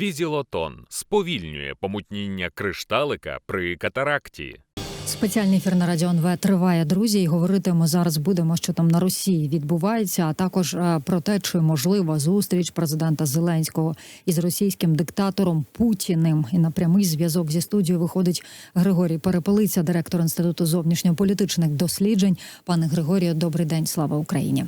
Візілотон сповільнює помутніння кришталика при катаракті. Спеціальний ефір на радіо НВ триває, друзі. І говорити ми зараз будемо, що там на Росії відбувається, а також е, про те, чи можлива зустріч президента Зеленського із російським диктатором Путіним. І на прямий зв'язок зі студією виходить Григорій Перепелиця, директор інституту зовнішньополітичних досліджень. Пане Григорію, добрий день, слава Україні.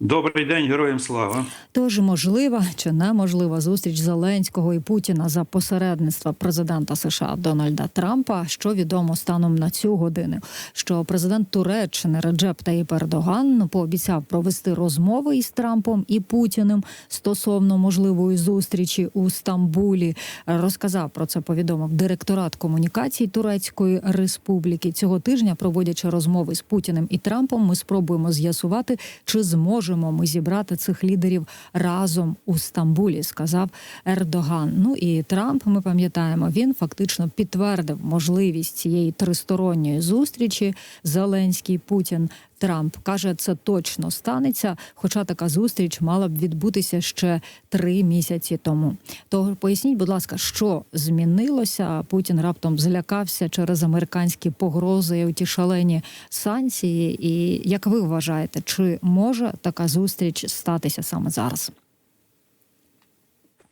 Добрий день, героям слава. Тож можлива чи неможлива зустріч Зеленського і Путіна за посередництва президента США Дональда Трампа. Що відомо станом на цю годину? Що президент Туреччини Реджеп Таїп Ердоган пообіцяв провести розмови із Трампом і Путіним стосовно можливої зустрічі у Стамбулі. Розказав про це. Повідомив директорат комунікацій Турецької Республіки. Цього тижня, проводячи розмови з Путіним і Трампом, ми спробуємо з'ясувати, чи зможемо ми зібрати цих лідерів разом у Стамбулі, сказав Ердоган. Ну і Трамп, ми пам'ятаємо, він фактично підтвердив можливість цієї тристоронньої зустрічі. Зеленський Путін. Трамп каже, це точно станеться. Хоча така зустріч мала б відбутися ще три місяці тому. То поясніть, будь ласка, що змінилося? Путін раптом злякався через американські погрози, ті шалені санкції. І як ви вважаєте, чи може така зустріч статися саме зараз?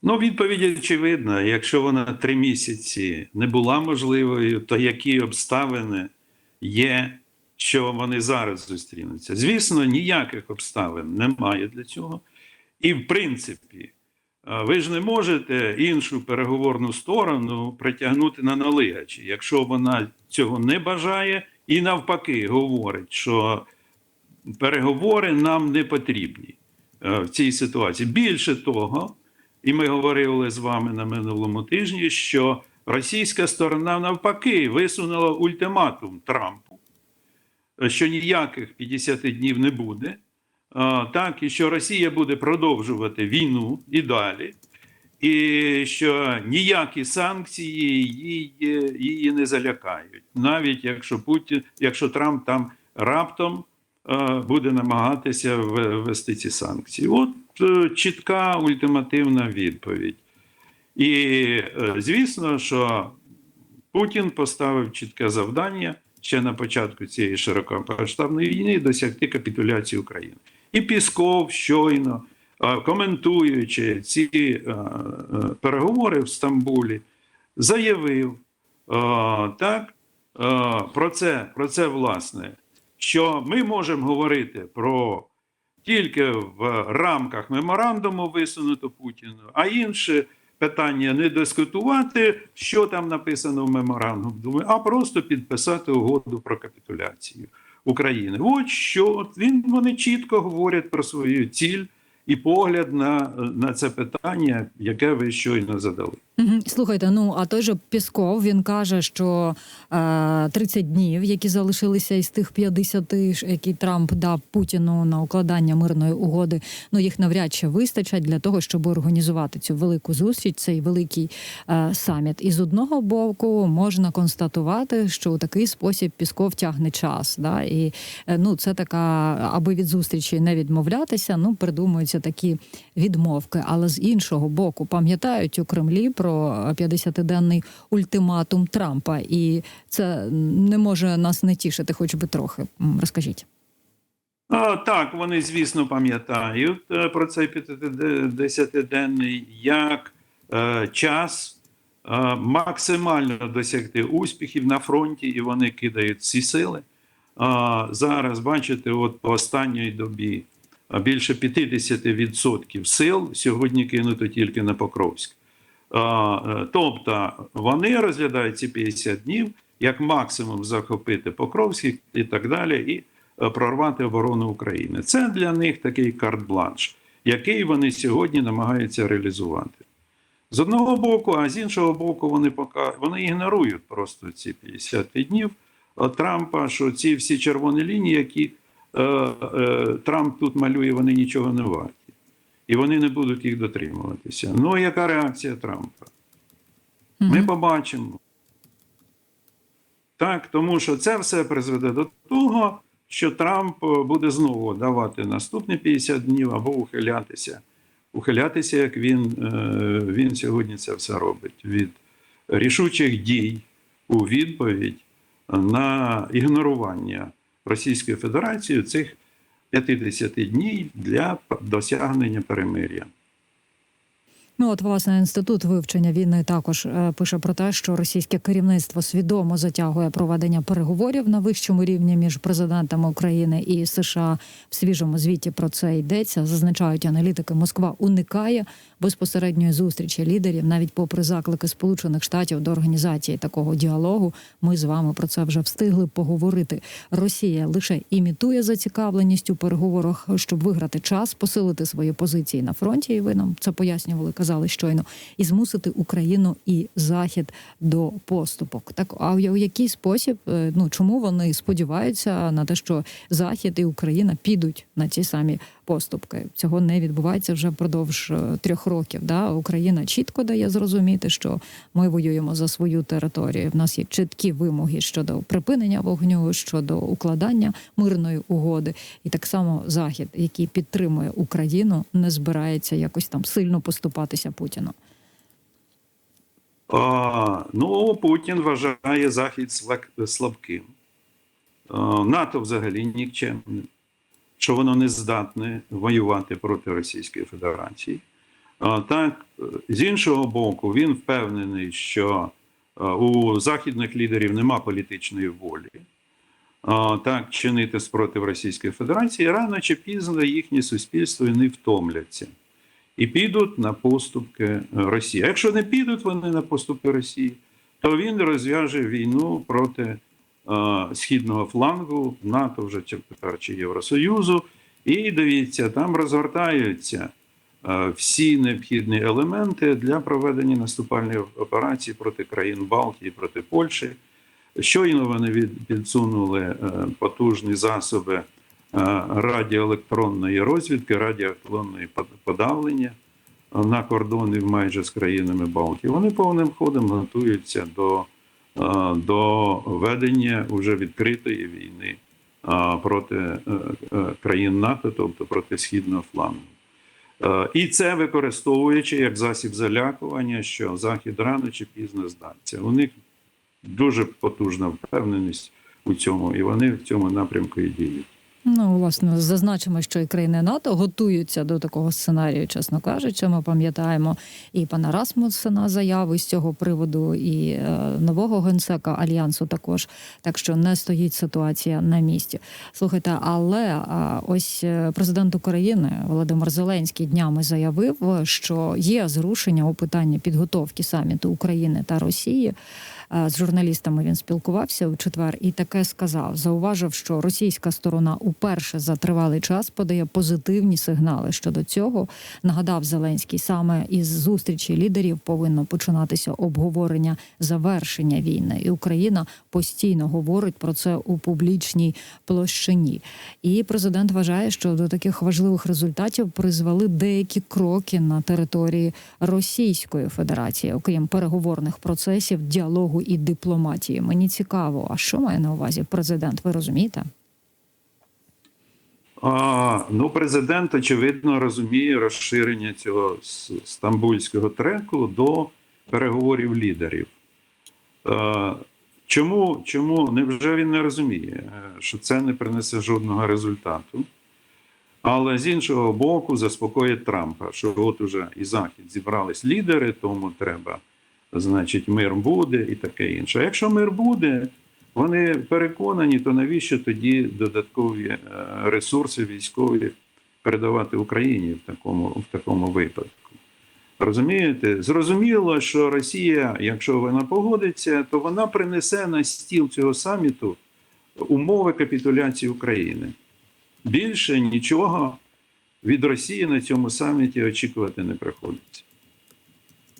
Ну, відповідь очевидна. Якщо вона три місяці не була можливою, то які обставини є, що вони зараз зустрінуться? Звісно, ніяких обставин немає для цього. І, в принципі, ви ж не можете іншу переговорну сторону притягнути на налигачі, якщо вона цього не бажає, і навпаки говорить, що переговори нам не потрібні в цій ситуації. Більше того, і ми говорили з вами на минулому тижні, що російська сторона навпаки висунула ультиматум Трампу, що ніяких 50 днів не буде, так, і що Росія буде продовжувати війну і далі, і що ніякі санкції її, її не залякають, навіть якщо Путін, якщо Трамп там раптом буде намагатися ввести ці санкції. От е, чітка ультимативна відповідь. І е, звісно, що Путін поставив чітке завдання ще на початку цієї широкомасштабної війни досягти капітуляції України. І Пісков щойно, коментуючи ці переговори в Стамбулі, заявив так, про це, про це власне, що ми можемо говорити про тільки в рамках меморандуму висунуто Путіну, а інше питання не дискутувати, що там написано в меморандумі, а просто підписати угоду про капітуляцію України. От що він вони чітко говорять про свою ціль і погляд на, на це питання, яке ви щойно задали. Слухайте, ну а той же Пісков він каже, що е, 30 днів, які залишилися із тих 50, які Трамп дав Путіну на укладання мирної угоди, ну їх навряд чи вистачать для того, щоб організувати цю велику зустріч, цей великий е, саміт. І з одного боку можна констатувати, що у такий спосіб Пісков тягне час. Да? І е, ну це така, аби від зустрічі не відмовлятися, ну придумуються такі відмовки. Але з іншого боку, пам'ятають у Кремлі про 50-денний ультиматум Трампа, і це не може нас не тішити, хоч би трохи. Розкажіть. А, так, вони, звісно, пам'ятають е, про цей 50-денний як е, час е, максимально досягти успіхів на фронті, і вони кидають всі сили. А, зараз, бачите, от по останньої добі а, більше 50% сил сьогодні кинуто тільки на Покровськ. Е, Тобто вони розглядають ці 50 днів як максимум захопити Покровськ і так далі, і е, прорвати оборону України. Це для них такий карт-бланш, який вони сьогодні намагаються реалізувати. З одного боку, а з іншого боку, вони пока вони ігнорують просто ці 50 днів е, Трампа, що ці всі червоні лінії, які Трамп тут малює, вони нічого не варті. І вони не будуть їх дотримуватися. Ну, яка реакція Трампа? Ми побачимо. Так, тому що це все призведе до того, що Трамп е, буде знову давати наступні 50 днів або ухилятися ухилятися, як він, е, він сьогодні це все робить, від рішучих дій у відповідь на ігнорування Російською Федерацією цих 50 днів для досягнення перемир'я. Ну от власне інститут вивчення війни також е, пише про те, що російське керівництво свідомо затягує проведення переговорів на вищому рівні між президентами України і США. В свіжому звіті про це йдеться. Зазначають аналітики. Москва уникає безпосередньої зустрічі лідерів, навіть попри заклики Сполучених Штатів до організації такого діалогу. Ми з вами про це вже встигли поговорити. Росія лише імітує зацікавленість у переговорах, щоб виграти час, посилити свої позиції на фронті. І ви нам це пояснювали, казали щойно, і змусити Україну і Захід до поступок. Так а в який спосіб? е, Ну чому вони сподіваються на те, що Захід і Україна підуть на ці самі поступки? Цього не відбувається вже впродовж е, трьох років. Да? Україна чітко дає зрозуміти, що ми воюємо за свою територію. В нас є чіткі вимоги щодо припинення вогню, щодо укладання мирної угоди, і так само Захід, який підтримує Україну, не збирається якось там сильно поступатися Путіну. А, ну, Путін вважає Захід слабким. А, НАТО взагалі нікчемним, що воно не здатне воювати проти Російської Федерації. Так, з іншого боку, він впевнений, що у західних лідерів нема політичної волі. Так, чинити спротив Російської Федерації рано чи пізно їхні суспільства не втомляться і підуть на поступки Росії. Якщо не підуть вони на поступки Росії, то він розв'яже війну проти східного флангу НАТО вже чи тепер чи Євросоюзу. І дивіться, там розгортаються е, всі необхідні елементи для проведення наступальної операції проти країн Балтії, проти Польщі. Щойно вони підсунули е, потужні засоби е, радіоелектронної розвідки, радіоелектронної под- подавлення е, на кордони майже з країнами Балтії. Вони повним ходом готуються до, е, до ведення вже відкритої війни е, проти е, е, країн НАТО, тобто проти східного флангу. Е, І це використовуючи як засіб залякування, що Захід рано чи пізно здасться. У них дуже потужна впевненість у цьому, і вони в цьому напрямку і діють. Ну, власне, зазначимо, що і країни НАТО готуються до такого сценарію, чесно кажучи. Ми пам'ятаємо і пана Расмусена заяви з цього приводу, і е, нового генсека альянсу також. Так що не стоїть ситуація на місці. Слухайте, але а, ось е, президент України Володимир Зеленський днями заявив, що є зрушення у питанні підготовки саміту України та Росії. Е, З журналістами він спілкувався у четвер і таке сказав. Зауважив, що російська сторона уперше за тривалий час подає позитивні сигнали щодо цього. Нагадав Зеленський, саме із зустрічі лідерів повинно починатися обговорення завершення війни, і Україна постійно говорить про це у публічній площині. І президент вважає, що до таких важливих результатів призвели деякі кроки на території Російської Федерації, окрім переговорних процесів, діалогу і дипломатії. Мені цікаво, а що має на увазі президент? Ви розумієте? А, ну, президент, очевидно, розуміє розширення цього стамбульського треку до переговорів лідерів. Е, чому, чому? Невже він не розуміє, е, що це не принесе жодного результату? Але з іншого боку, заспокоїть Трампа, що от уже і Захід зібрались лідери, тому треба, значить, мир буде і таке інше. А якщо мир буде, вони переконані, то навіщо тоді додаткові е, ресурси військові передавати Україні в такому, в такому випадку? Розумієте? Зрозуміло, що Росія, якщо вона погодиться, то вона принесе на стіл цього саміту умови капітуляції України. Більше нічого від Росії на цьому саміті очікувати не приходиться.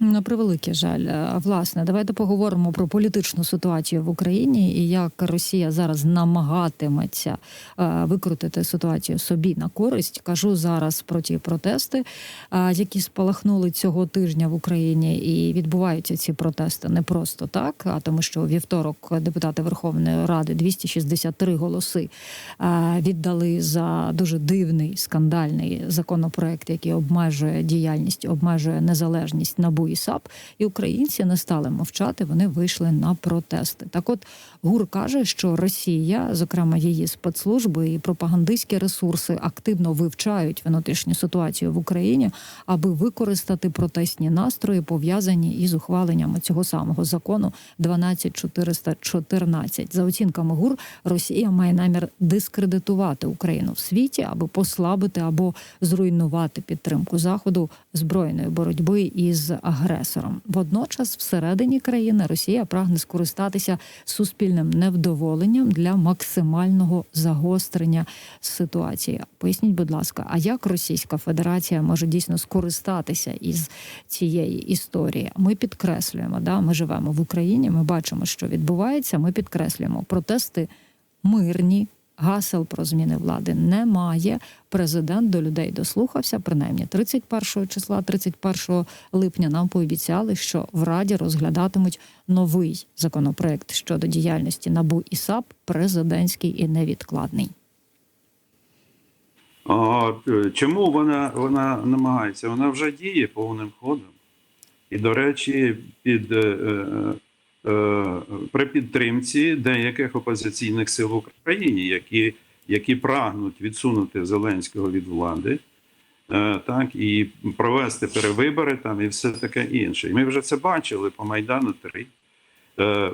На превеликий жаль. Е, Власне, давайте поговоримо про політичну ситуацію в Україні і як Росія зараз намагатиметься е, викрутити ситуацію собі на користь. Кажу зараз про ті протести, е, які спалахнули цього тижня в Україні, і відбуваються ці протести не просто так, а тому, що у вівторок депутати Верховної Ради 263 голоси віддали за дуже дивний скандальний законопроект, який обмежує діяльність, обмежує незалежність НАБУ і САП. І українці не стали мовчати. Вони вийшли на протести. Так, от ГУР каже, що Росія, зокрема її спецслужби і пропагандистські ресурси, активно вивчають внутрішню ситуацію в Україні, аби використати протестні настрої, пов'язані із ухваленням цього самого закону 12414. За оцінками ГУР, Росія має намір дискредитувати Україну в світі, аби послабити або зруйнувати підтримку заходу збройної боротьби із агресором. Водночас, всередині країни Росія прагне скористатися суспільним невдоволенням для максимального загострення ситуації. Поясніть, будь ласка, а як Російська Федерація може дійсно скористатися із цієї історії? Ми підкреслюємо, да, ми живемо в Україні. Ми бачимо, що відбувається. Ми підкреслюємо протести мирні. Гасел про зміни влади немає. Президент до людей дослухався. Принаймні 31 числа, 31 липня нам пообіцяли, що в Раді розглядатимуть новий законопроект щодо діяльності НАБУ і САП, президентський і невідкладний. А, е, чому вона, вона намагається? Вона вже діє повним ходом. І, до речі, під, е, е, при підтримці деяких опозиційних сил в Україні, які, які прагнуть відсунути Зеленського від влади, е, так, і провести перевибори там, і все таке інше. І ми вже це бачили по Майдану 3. Е,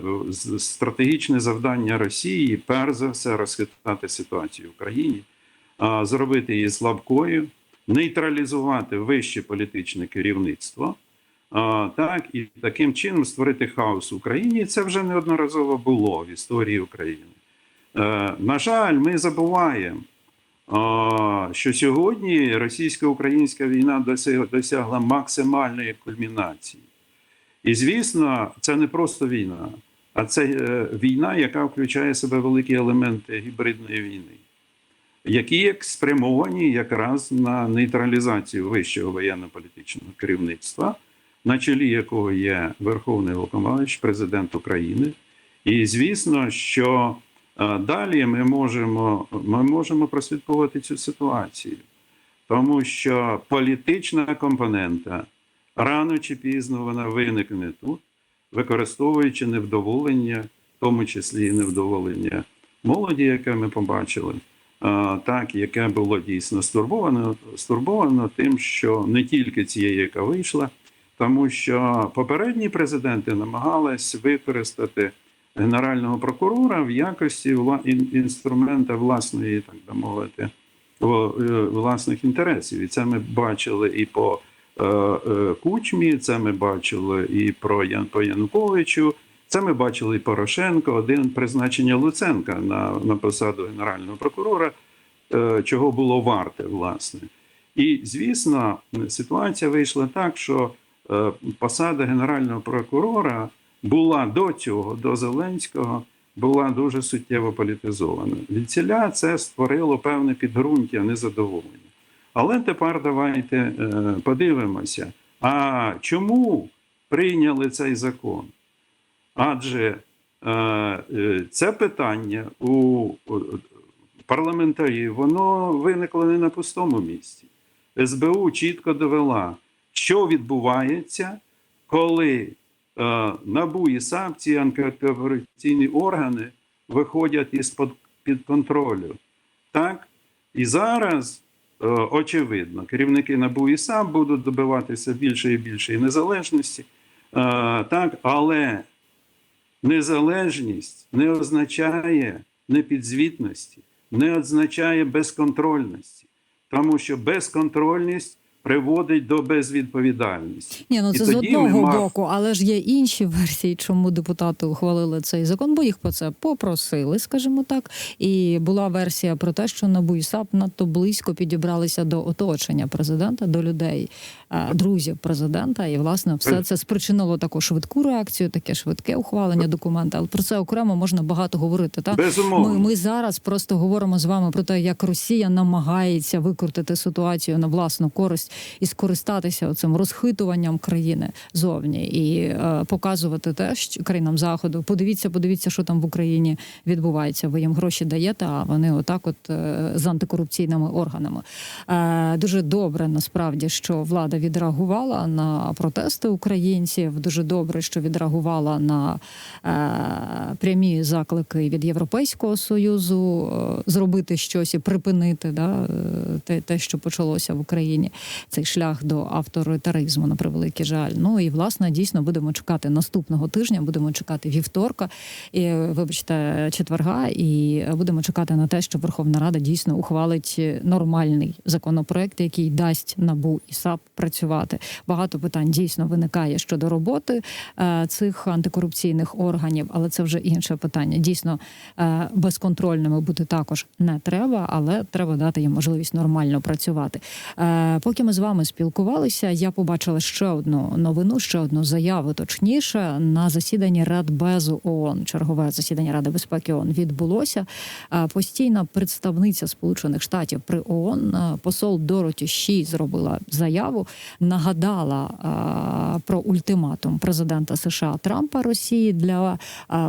Стратегічне завдання Росії перш за все розхитати ситуацію в Україні зробити її слабкою, нейтралізувати вище політичне керівництво, так і таким чином створити хаос в Україні. І це вже неодноразово було в історії України. Е, на жаль, ми забуваємо, що сьогодні російсько-українська війна досягла максимальної кульмінації. І звісно, це не просто війна, а це е, війна, яка включає в себе великі елементи гібридної війни які спрямовані якраз на нейтралізацію вищого воєнно-політичного керівництва, на чолі якого є Верховний Головнокомандувач, президент України. І звісно, що е, далі ми можемо, ми можемо прослідковувати цю ситуацію, тому що політична компонента рано чи пізно вона виникне тут, використовуючи невдоволення, в тому числі і невдоволення молоді, яке ми побачили так, яке було дійсно стурбовано, стурбовано тим, що не тільки цієї, яка вийшла, тому що попередні президенти намагались використати генерального прокурора в якості інструмента власної, так би мовити, е, власних інтересів. І це ми бачили і по е, е, Кучмі, це ми бачили і про Ян по Януковичу. Це ми бачили і Порошенко, один призначення Луценка на, на посаду генерального прокурора, чого було варте, власне. І, звісно, ситуація вийшла так, що посада генерального прокурора була до цього, до Зеленського, була дуже суттєво політизована. Від ціля це створило певне підґрунтя незадоволення. Але тепер давайте е, подивимося, а чому прийняли цей закон? Адже е, е, це питання у парламентарів, воно виникло не на пустому місці. СБУ чітко довела, що відбувається, коли е, НАБУ і САП, ці антикорупційні органи, виходять із під контролю. Так? І зараз, е, очевидно, керівники НАБУ і САП будуть добиватися більше і більшої незалежності. Е, так, але незалежність не означає непідзвітності, не означає безконтрольності, тому що безконтрольність приводить до безвідповідальності. Ні, ну І це з тоді одного мав- боку, але ж є інші версії, чому депутати ухвалили цей закон, бо їх про це попросили, скажімо так. І була версія про те, що НАБУ і САП надто близько підібралися до оточення президента, до людей, е, друзів президента. І власне все це спричинило таку швидку реакцію, таке швидке ухвалення документа. Але про це окремо можна багато говорити. Та Безумовно. ми, ми зараз просто говоримо з вами про те, як Росія намагається викрутити ситуацію на власну користь і скористатися цим розхитуванням країни зовні і е, показувати те, що країнам заходу. Подивіться, подивіться, що там в Україні відбувається. Ви їм гроші даєте, а вони отак, от е, з антикорупційними органами. Е, дуже добре насправді, що влада відреагувала на протести українців. Дуже добре, що відреагувала на е, прямі заклики від Європейського союзу е, зробити щось і припинити да, е, те, те, що почалося в Україні, цей шлях до авторитаризму, на превеликий жаль. Ну і власне дійсно будемо чекати наступного тижня, будемо чекати вівторка, і вибачте, четверга, і будемо чекати на те, що Верховна Рада дійсно ухвалить нормальний законопроект, який дасть набу і САП працювати. Багато питань дійсно виникає щодо роботи е, цих антикорупційних органів, але це вже інше питання. Дійсно е, безконтрольними бути також не треба, але треба дати їм можливість нормально працювати. Е, Поки ми з вами спілкувалися, я побачила ще одну новину, ще одну заяву, точніше, на засіданні Радбезу ООН. Чергове засідання Ради безпеки ООН відбулося. Постійна представниця Сполучених Штатів при ООН, посол Дороті Ші зробила заяву, нагадала про ультиматум президента США Трампа Росії для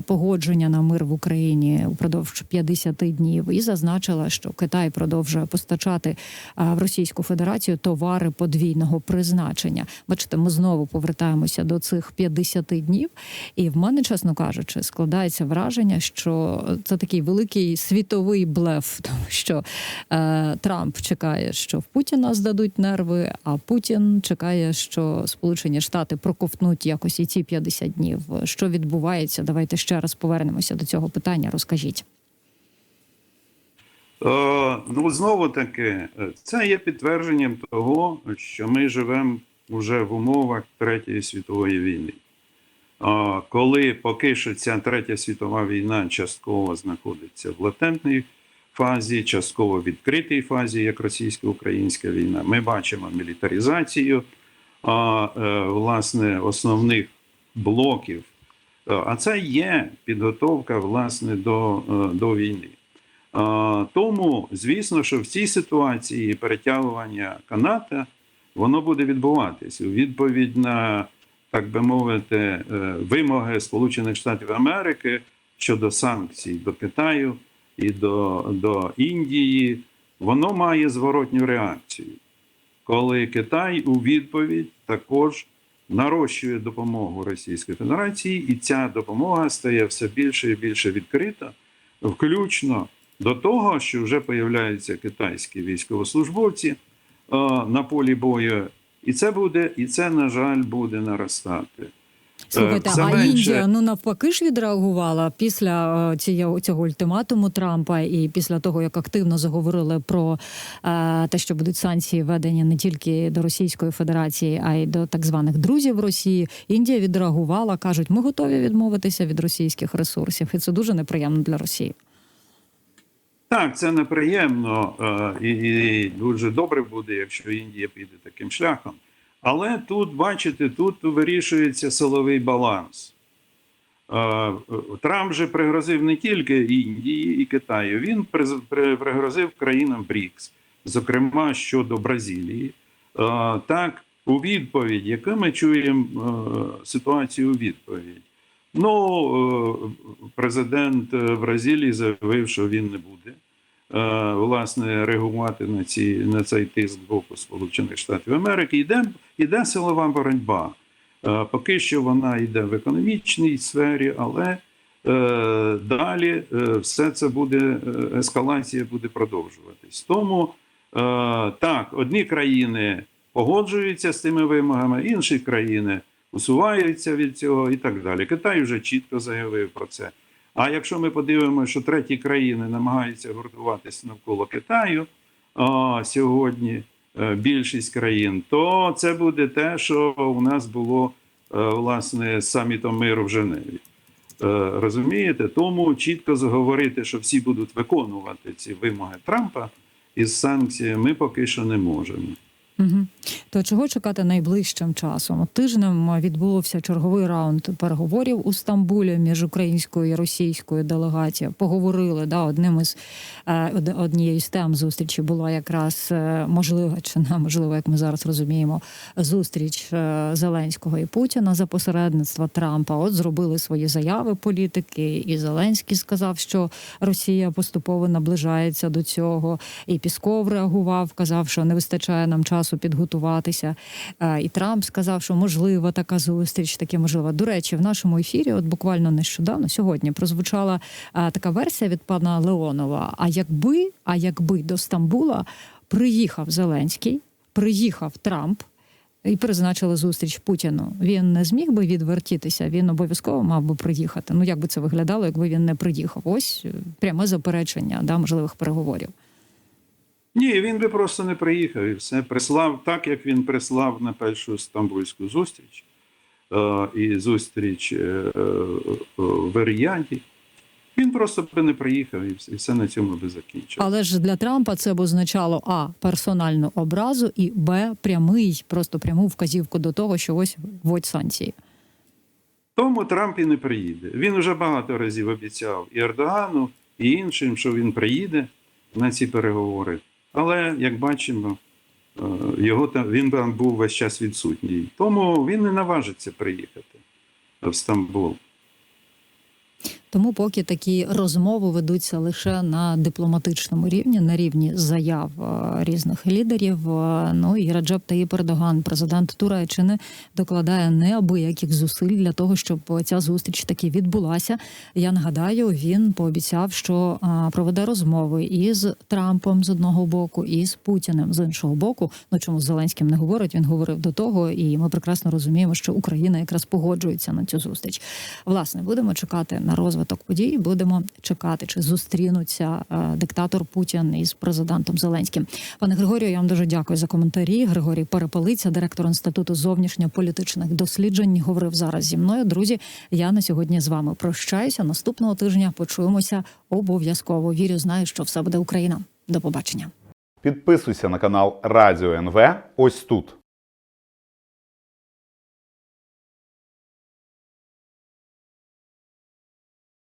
погодження на мир в Україні упродовж 50 днів, і зазначила, що Китай продовжує постачати в Російську Федерацію товари подвійного призначення. Бачите, ми знову повертаємося до цих 50 днів, і в мене, чесно кажучи, складається враження, що це такий великий світовий блеф, тому що е, Трамп чекає, що в Путіна здадуть нерви, а Путін чекає, що Сполучені Штати проковтнуть якось і ці 50 днів. Що відбувається? Давайте ще раз повернемося до цього питання. Розкажіть. Е, ну, знову таки, е, це є підтвердженням того, що ми живемо вже в умовах Третьої світової війни. Е, Коли поки що ця третя світова війна частково знаходиться в латентній фазі, частково відкритій фазі, як російсько-українська війна, ми бачимо мілітаризацію власне основних блоків. А це є підготовка власне до, до війни. Тому, звісно, що в цій ситуації перетягування каната воно буде відбуватись відповідь на, так би мовити, е, вимоги Сполучених Штатів Америки щодо санкцій до Китаю і до, до Індії. Воно має зворотню реакцію, коли Китай у відповідь також нарощує допомогу Російської Федерації, і ця допомога стає все більше і більше відкрита, включно до того, що вже появляються китайські військовослужбовці е, на полі бою, і це буде, і це, на жаль, буде наростати. Слухайте, все а менше- Індія ну навпаки ж відреагувала після е, цього, цього ультиматуму Трампа і після того, як активно заговорили про е, те, що будуть санкції введені не тільки до Російської Федерації, а й до так званих друзів Росії. Індія відреагувала, кажуть, ми готові відмовитися від російських ресурсів, і це дуже неприємно для Росії. Так, це неприємно е, і, дуже добре буде, якщо Індія піде таким шляхом. Але тут, бачите, тут вирішується силовий баланс. Е, Трамп же пригрозив не тільки Індії і Китаю, він пригрозив країнам БРІКС, зокрема щодо Бразилії. Е, Так, у відповідь, яку ми чуємо ситуацію у відповідь. Ну, е, президент е, Бразилії заявив, що він не буде е, власне реагувати на ці на цей тиск з боку Сполучених Штатів Америки. Йде, йде силова боротьба. Поки що вона йде в економічній сфері, але далі все це буде ескалація буде продовжуватись. Тому так, одні країни погоджуються з тими вимогами, інші країни усуваються від цього і так далі. Китай вже чітко заявив про це. А якщо ми подивимося, що треті країни намагаються гуртуватися навколо Китаю а, сьогодні, е, більшість країн, то це буде те, що у нас було е, власне самітом миру в Женеві. Е, Розумієте? Тому чітко заговорити, що всі будуть виконувати ці вимоги Трампа із санкціями, ми поки що не можемо. Угу. То чого чекати найближчим часом? Тижнем відбувся черговий раунд переговорів у Стамбулі між українською і російською делегацією. Поговорили да, одним із е, однією з тем зустрічі була якраз е, можлива чи не можливо, як ми зараз розуміємо, зустріч е, Зеленського і Путіна за посередництва Трампа. От зробили свої заяви політики, і Зеленський сказав, що Росія поступово наближається до цього. І Пісков реагував, казав, що не вистачає нам часу підготуватися. Е, І Трамп сказав, що можлива така зустріч, таке можливо. До речі, в нашому ефірі, от буквально нещодавно, сьогодні, прозвучала е, така версія від пана Леонова. А якби, а якби до Стамбула приїхав Зеленський, приїхав Трамп. І призначили зустріч Путіну. Він не зміг би відвертітися. Він обов'язково мав би приїхати. Ну як би це виглядало, якби він не приїхав? Ось пряме заперечення да, можливих переговорів. Ні, він би просто не приїхав і все. Прислав так, як він прислав на першу стамбульську зустріч е, і зустріч е, е, в Ріяді. Він просто би не приїхав і все, і все на цьому би закінчилося. Але ж для Трампа це б означало а персональну образу і б прямий, просто пряму вказівку до того, що ось вводь санкції. Тому Трамп і не приїде. Він вже багато разів обіцяв і Ердогану, і іншим, що він приїде на ці переговори. Але як бачимо, е, його там він там був весь час відсутній. Тому він не наважиться приїхати в Стамбул. Тому поки такі розмови ведуться лише на дипломатичному рівні, на рівні заяв е, різних лідерів. Е, Ну і Раджеп Таїп Ердоган, президент Туреччини, докладає неабияких зусиль для того, щоб ця зустріч таки відбулася. Я нагадаю, він пообіцяв, що е, проведе розмови із Трампом з одного боку, і з Путіним з іншого боку. Ну чому з Зеленським не говорить? Він говорив до того, і ми прекрасно розуміємо, що Україна якраз погоджується на цю зустріч. Власне, будемо чекати на розвиток подій. Будемо чекати, чи зустрінуться е, диктатор Путін із президентом Зеленським. Пане Григорію, я вам дуже дякую за коментарі. Григорій Перепелиця, директор інституту зовнішньополітичних досліджень, говорив зараз зі мною. Друзі, я на сьогодні з вами прощаюся. Наступного тижня почуємося обов'язково. Вірю, знаю, що все буде Україна. До побачення. Підписуйся на канал Радіо НВ ось тут.